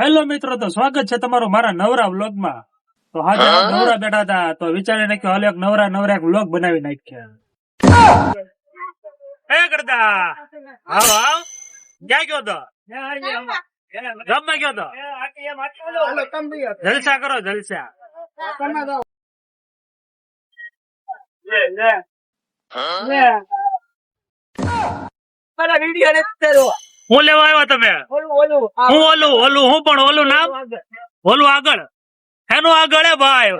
Hello મિત્રો તો સ્વાગત છે તમારું મારા નવરા વ્લોગમાં તો હાજર નવરા બેઠા હતા તો વિચારી નાખ્યો હાલ એક નવરા નવરા એક વ્લોગ બનાવી નાખ્યા. એ કરતા આવો આવ ક્યાં ગયો તો? ગામમાં ગયો તો? જલસા કરો જલસા. હું લેવા આવ્યા તમે? હું ઓલું ઓલું હું પણ ઓલું નામ? ઓલું આગળ. એનું આગળ હે ભાઈ.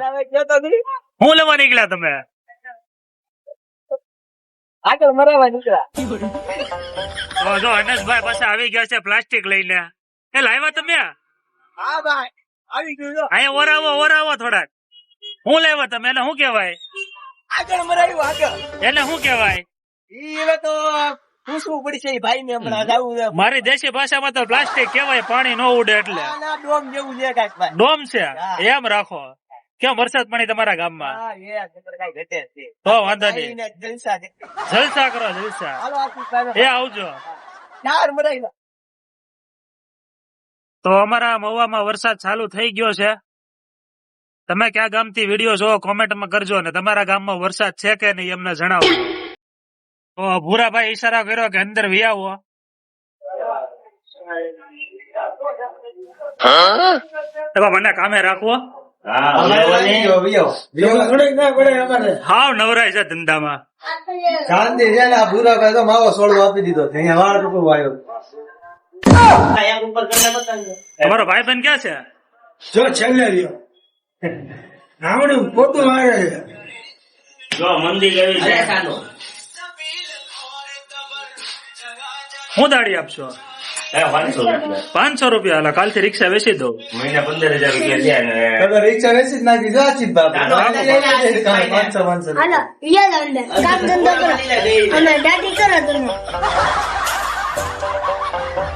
હું લેવા નીકળ્યા તમે? આગળ મરાવા નીકળ્યા. જો અનસભાઈ પાસે આવી ગયા છે પ્લાસ્ટિક લઈને. એ લાવ્યા તમે? હા ભાઈ આવી ગયું. અહીંયા ઓરાવો ઓરાવો થોડાક. હું લેવા તમે? એને શું કેવાય આગળ મરાયું આગળ. એને શું કેવાય ઈ હવે તો પૂછવું પડશે ભાઈ ને હમણાં જાવું મારી દેશી ભાષામાં તો પ્લાસ્ટિક કેવાય પાણી ન ઉડે એટલે. ડોમ જેવું છે ડોમ છે? એમ રાખો. કેમ વરસાદ પાણી તમારા ગામમાં. તો વાંધો નહીં. જલસા કરો જલસા. એ આવજો. તો અમારા મહુવામાં વરસાદ ચાલુ થઈ ગયો છે. તમે કયા ગામથી વીડિયો જોવો કોમેન્ટમાં કરજો ને. તમારા ગામમાં વરસાદ છે કે નહીં એમને જણાવો. તો ભૂરાભાઈ ઈશારો કર્યો કે અંદર વી આવો. એમાં મને કામે રાખવો. હાવ નવરાય છે ધંધામાં. શાંતિ છે ને આ ભૂરાભાઈ તો માવો સોળવો આપી દીધો છે. અહીંયા વાળ રૂપો વાયો. તમારો ભાઈ બહેન ક્યાં છે? જો છેલ્લે રહ્યો. આવડું પોતું મારે છે. અરે સાનો. હું દાડી આપશો પાંચસો રૂપિયા. હાલો કાલથી રિક્ષા વેચી દઉં. મહિના પંદર હજાર રૂપિયા રિક્ષા વેચી નાખી. ચીજ પાંચસો પાંચસો દાદી કરો તમે.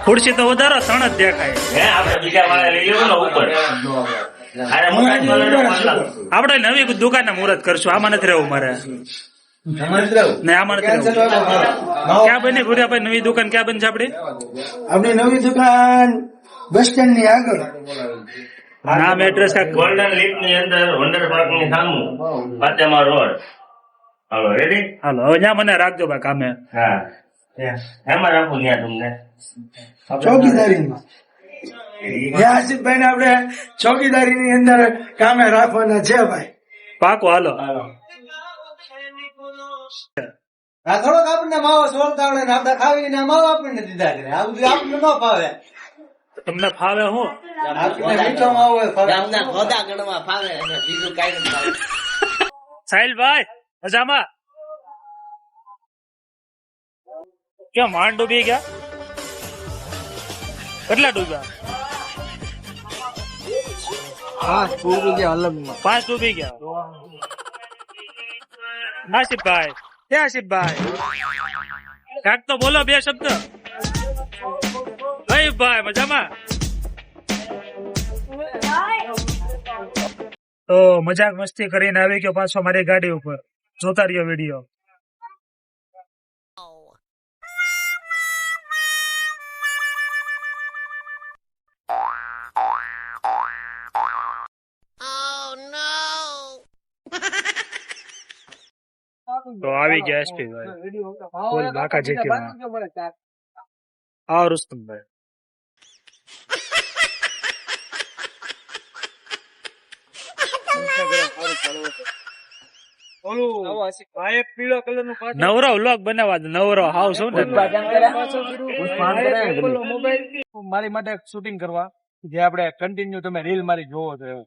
ખુરશી તો વધારો ત્રણ જ દેખાય. હે આપણે બીજા વાળા લઈ લેવું ને ઉપર. આપણે નવી દુકાન મુહૂર્ત કરશું. આમાં નથી રહેવું મારે. ક્યાં બની ભૂરિયાભાઈ નવી દુકાન ક્યાં બનશે આપડે આપડી આપણી નવી દુકાન બસ સ્ટેન્ડની આગળ. નામ એડ્રેસ ગોલ્ડન લીફની અંદર વંડર પાર્કની સામું ફાતેમા રોડ. હાલો રેડી હાલો અહીંયા મને રાખજો ભાઈ કામે. હા. એમાં રાખું ત્યાં તમને. ચોકીદારીમાં. આશિતભાઈ ને આપણે ચોકીદારી ની અંદર કામે રાખવાના છે ભાઈ. પાકો હાલો. આ થોડોક આપણને માવો સોળતા આવડે ને ખાવીને માવો આપણને દીધા છે આ બધું આપણને ન ફાવે. તમને ફાવે હું? આપણને મીઠો માવો ફાવે. ગામના ખોદા ગણવા ફાવે અને બીજું કાંઈ. સાહિલભાઈ મજામાં? કેમ માંડ ડૂબી ગયા? કેટલા ડૂબ્યા? પાંચ ડૂબી ગયા? નાસિબભાઈ ક્યાં આસિફભાઈ કાક તો બોલો બે શબ્દ. ભાઈ ભાઈ, મજામાં? તો મજાક મસ્તી કરીને આવી ગયો પાછો મારી ગાડી ઉપર. જોતા રહ્યો વીડિયો. તો આવી ગયા એસપી ભાઈ બોલ બાકા જેટી આવો રુસ્તમભાઈ. નવરો વ્લોગ બનાવવા દે, નવરો હાવ શું ને? મારી માટે શૂટિંગ કરવા જે આપણે કન્ટિન્યુ તમે રીલ મારી જોવો છો એવું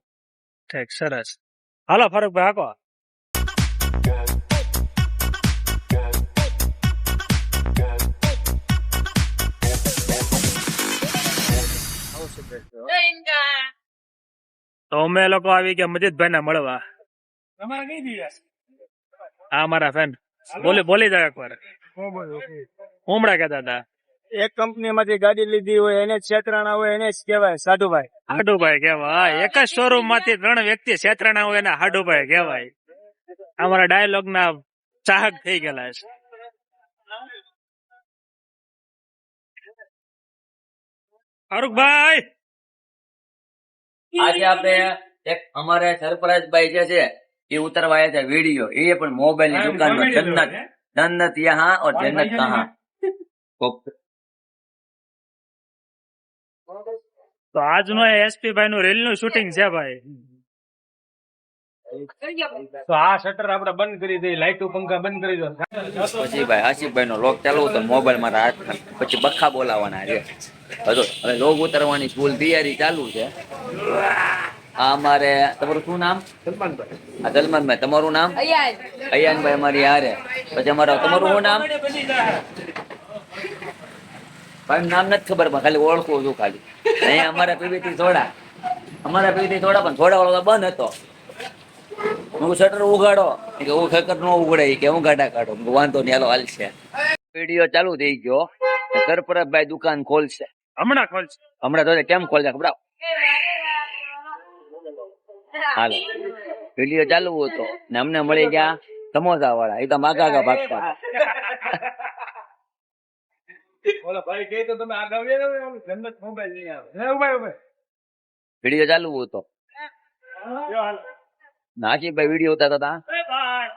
ઠીક સરસ. હાલો ફરકભાઈ હાકો. તો અમે લોકો આવી ગયા મજીદભાઈ ને મળવા. તમારે કઈ દિવસ આ મારા ફ્રેન્ડ બોલી બોલી જાય એકવાર. હુમડા કેતા હતા એક કંપની માંથી ગાડી લીધી હોય એને જ છેતરાણા હોય એને જ કેવાય સાધુભાઈ. હાડુભાઈ કેવાય એક જ શોરૂમમાંથી ત્રણ વ્યક્તિ છેતરાણા હોય એને હાડુભાઈ કેવાય અમારા ડાયલોગ ના ચાહક થઈ ગયેલા છે. ફારૂકભાઈ! આજે આપણે એક અમારે સરપરાજ ભાઈ જે છે એ ઉતરવા આવ્યા છે વીડિયો. એ પણ મોબાઈલની દુકાન જન્નત જન્નત યહાં ઓર જન્નત? કહાં તો આજનો એસપી ભાઈ નું રેલનું શૂટિંગ છે ભાઈ. તો આ પછી ભાઈ આશિફભાઈ નો લોક પછી બખા બોલાવાના હવે લોગ ઉતરવાની ફૂલ તૈયારી ચાલુ છે. અમારે, તમારું શું નામ? આ સલમાનભાઈ, તમારું નામ? અયાનભાઈ અમારી હારે. પછી અમારા, તમારું શું નામ? ભાઈ નામ નથી ખબર, પણ ખાલી ઓળખું છું ખાલી. અહીંયા અમારા પીવીટી થોડા. અમારા પીવીટી થોડા, પણ થોડા વાળો બંધ હતો. હું શટર ઉગાડો. કે હું ખરેખર નો ઉગડે કે હું ગાડા કાઢો. વાંધો નહીં હાલો હાલશે. વીડિયો ચાલુ થઈ ગયો. કરપરતભાઈ દુકાન ખોલશે. હમણાં ખોલશે? હમણાં તો કેમ ખોલશે ખબર? હાલો. વીડિયો ચાલુ હતો. ને અમને મળી ગયા સમોસા વાળા એ તો માગા આગા ભાગતા. ભાઈ તો તમે આગળ જન્નત મોબાઈલ નહીં આવે વીડિયો ચાલુ હતો. નાશીભાઈ વીડિયો ઉતારતા હતા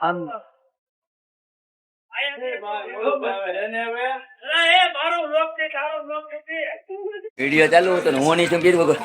આમ વીડિયો ચાલુ હતો ને હું નહીં સમજી વગર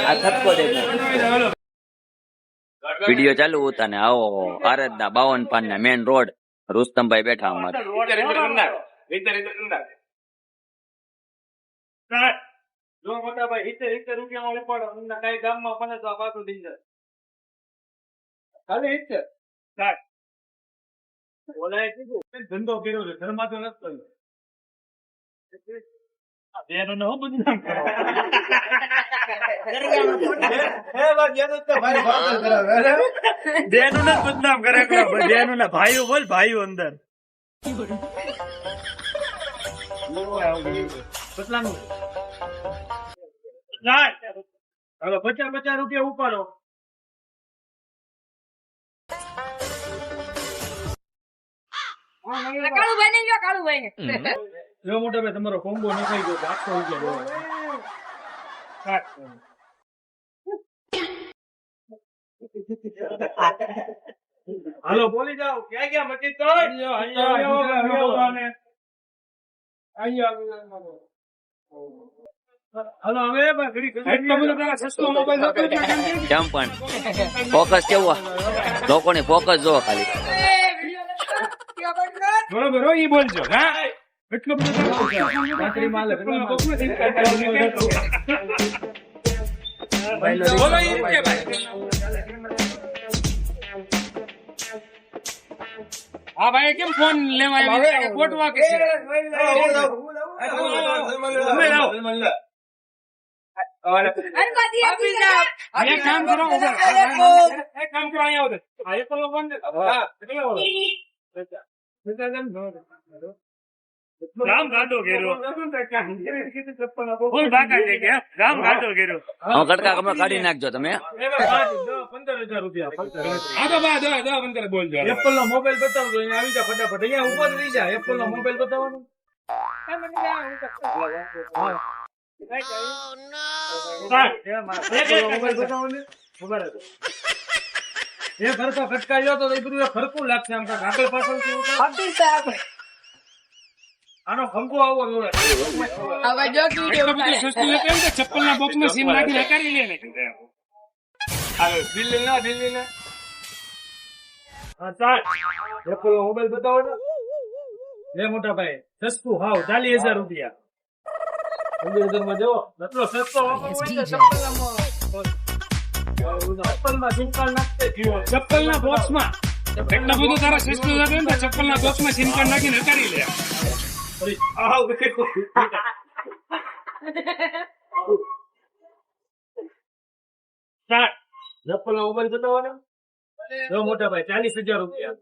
આ થપકો દેખો વીડિયો ચાલુ હતા ને આવો બાવન પાન ના મેન રોડ રુસ્તમભાઈ બેઠા અમારે. મોટા ભાઈ સિત્તેર સિત્તેર રૂપિયા ઉપાડો કઈ ગામમાં આ પાછું દઈ જાય ખાલી સિત્તેર સાઠ ઓલાએ કીધું ધંધો કર્યો છે ધર્મા તો નથી કર્યો બેનું હું બદનામ કરો? હે. બેનું ને બદનામ કરે બેનું ના ભાઈઓ બોલ ભાઈઓ અંદર. પચાસ પચાસ રૂપિયા ઉપાડો. કાળુભાઈ ને લ્યો કાળુભાઈ ને જો મોટા ભાઈ તમારો કોમ્બો નીકળી ગયો આઠસો રૂપિયા હાલો બોલી જાઓ. ક્યાં ગયા મચી તો? અહીંયા હાલો હવે? કેમ પણ? ફોકસ કેવું? લોકોની ફોકસ જો ખાલી. બરોબર હો, ઈ બોલજો હા એટલો બધો તારો રાત્રિ માલ બોલો ઈ કે ભાઈ હા ભાઈ કેમ ફોન લેવા આવી કોટવા કે તમે લાવો. ગણપતિ આપી જાઓ એક કામ કરો કામ કરો અહીંયા આવો આ એક પેલો ફોન દે હા કેટલો વાળો? રામ ગાંડો ઘેરો ફૂલ બાકા છે કે? રામ ગાંડો ઘેરો હવે કટકા કમરા કાઢી નાખજો તમે. પંદર હજાર રૂપિયા હા તો બા દો દો પંદર બોલજો એપલ નો મોબાઈલ બતાવજો અહીંયા આવી જા ફટાફટ. અહીંયા ઉપર રહી જા. એપલ નો મોબાઈલ બતાવવાનો. મોબાઈલ બતાવો ને મોબાઈલ હતો. એ ખર્ચો ખટકાઈ તો એ બધું ખરખું લાગશે આમ કાંઈક આગળ પાછળ કેવું કાંઈ. આનો ખંભો આવો જોવે એટલું બધું સસ્તું લેતો એમ કે ચપ્પલના બોક્સમાં સીમ નાખીને હકારી લે ને હાલો, દિલ્હી ના દિલ્હી ના હા ચાલ એપલ નો મોબાઈલ બતાવો ને લે મોટા ભાઈ સસ્તું હાવ ચાલીસ હજાર રૂપિયા પંદર હજારમાં જવો એટલો સસ્તો વાપરવો હોય તો ચપ્પલમાં ચપ્પલમાં સિમકાર્ડ નાખતે જીવો ચપ્પલના બોક્સમાં. એટલું બધું તારા સસ્તું લાગે ને ચપ્પલના બોક્સમાં સિમ કાર્ડ નાખીને હકારી લે. આવ. ચાલ ચપ્પલ નો મોબાઈલ બતાવો ને જો મોટા ભાઈ ચાલીસ હજાર રૂપિયા.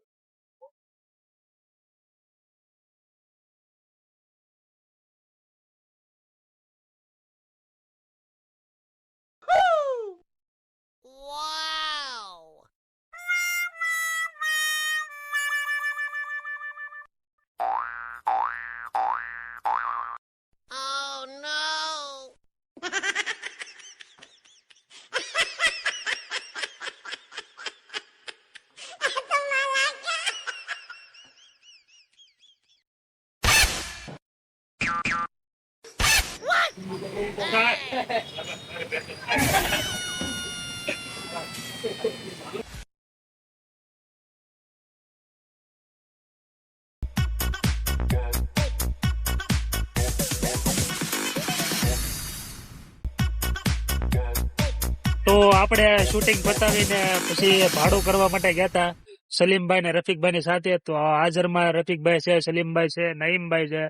આપણે શૂટિંગ પતાવીને પછી ભાડું કરવા માટે ગયા હતા. સલીમભાઈ ને રફીકભાઈ ની સાથે. તો હાજરમાં રફીકભાઈ છે સલીમભાઈ છે નઈમભાઈ છે.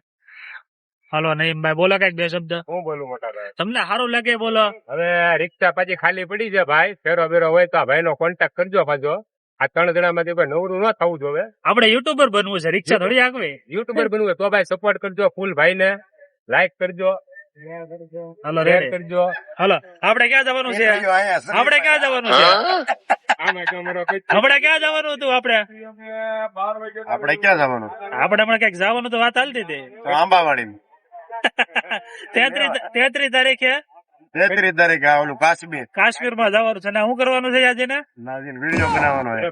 હાલો નઈમભાઈ બોલો કંઈક બે શબ્દ. હું બોલું મોટા ભાઈ? તમને સારું લાગે બોલો. હવે રિક્ષા પછી ખાલી પડી છે ભાઈ. ફેરો બેરો હોય તો આ ભાઈ નો કોન્ટેક્ટ કરજો પાછો. આ ત્રણ જણા માંથી ભાઈ નવરું ન થવું જોવે આપણે યુટ્યુબર બનવું છે રિક્ષા થોડી આગવી. યુટ્યુબર બનવું તો ભાઈ સપોર્ટ કરજો ફૂલ ભાઈ ને લાઈક કરજો. હાલો રેડ કરજો. હાલો આપણે ક્યાં જવાનું છે? આપણે ક્યાં જવાનું છે? આપણે ક્યાં જવાનું હતું આપણે? આપણે ક્યાં જવાનું? આપણે હમણાં ક્યાંક જવાનું તો વાત હાલતી હતી. આંબાવાડી તેત્રીસ તારીખે? તેત્રીસ તારીખે આ ઓલું કાશ્મીર. કાશ્મીરમાં જવાનું છે. ને શું કરવાનું છે આજે ને? વીડિયો બનાવવાનો છે.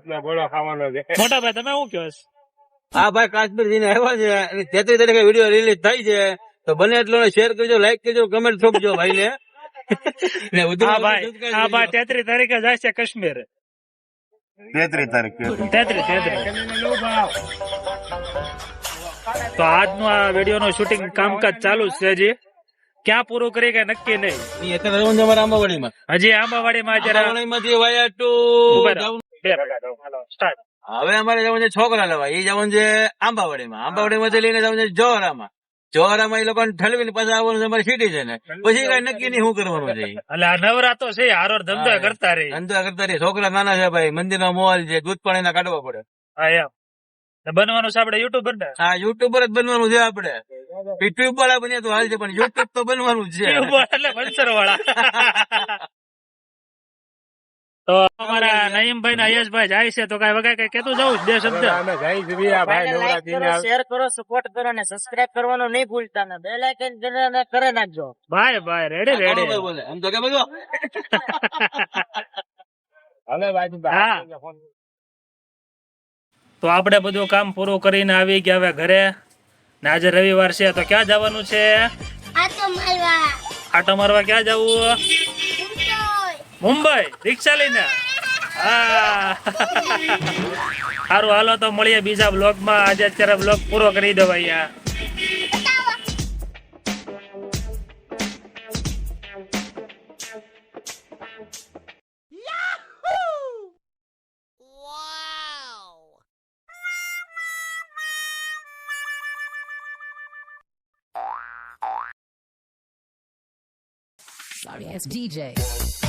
ખાવાનો છે. મોટા ભાઈ તમે શું કહો? હા ભાઈ કાશ્મીર જઈને આવ્યા છે. તેત્રીસ તારીખે વીડિયો રિલીઝ થઈ છે. તો બને એટલો શેર કરજો લાઈક કરજો કમેન્ટ થોપજો ભાઈ ને ને હા ભાઈ હા ભાઈ તેત્રીસ તારીખે જાય છે કાશ્મીર. તેત્રીસ તારીખ તેત્રીસ તેત્રીસ તો આજનું આ વીડિયો નું શૂટિંગ કામકાજ ચાલુ જ છે હજી. ક્યાં પૂરું કરી કે નક્કી નહીં? અત્યારે હજી આંબાવાડી માં આંબાવાડીમાં. હજી આંબાવાડીમાં અત્યારે વાયા ટુ. હવે અમારે જવાનું છે છોકરા લેવા એ જવાનું છે આંબાવાડીમાં. આંબાવાડીમાંથી લઈને જવાનું છે જોહરામાં. જોહરામાં એ લોકોને ઠલવીને પાછા આવવાનું છે અમારે સિટી છે ને. પછી કઈ નક્કી નહીં શું કરવાનું છે. એટલે આ નવરા તો છે હારો ધંધો કરતા રહી ધંધો કરતા રહી છોકરા નાના છે ભાઈ મંદિરનો મોલ છે દૂધ પણ એના કાઢવા પડે. હા એમ. બનવાનું છે આપડે યુટ્યુબર ને હા યુટ્યુબર જ બનવાનું છે આપડે યુટ્યુબ વાળા બને તો હાલ છે પણ યુટ્યુબ તો બનવાનું જ છે. એટલે વાળા. તો અમારા નઈમભાઈ ને અયશભાઈ જાય છે તો કઈ વગર કઈ કેતું જવું બે શબ્દ અમે શેર કરો સપોર્ટ કરો અને સબસ્ક્રાઇબ કરવાનું નહીં ભૂલતા ને. બેલ આઇકન કરે નાખજો. ભાઈ ભાઈ રેડી રેડી બોલે. એમ તો કે બધું. હવે ભાઈ હા. તો આપણે બધું કામ પૂરું કરીને આવી ગયા હવે ઘરે. ને આજે રવિવાર છે તો ક્યાં જવાનું છે? આ તો આટો મારવા ક્યાં જવું. મુંબઈ રિક્ષા લઈને હા સારું હાલો તો મળીએ બીજા બ્લોગમાં આજે અત્યારે બ્લોગ પૂરો કરી દો અહીંયા Sorry ass DJ.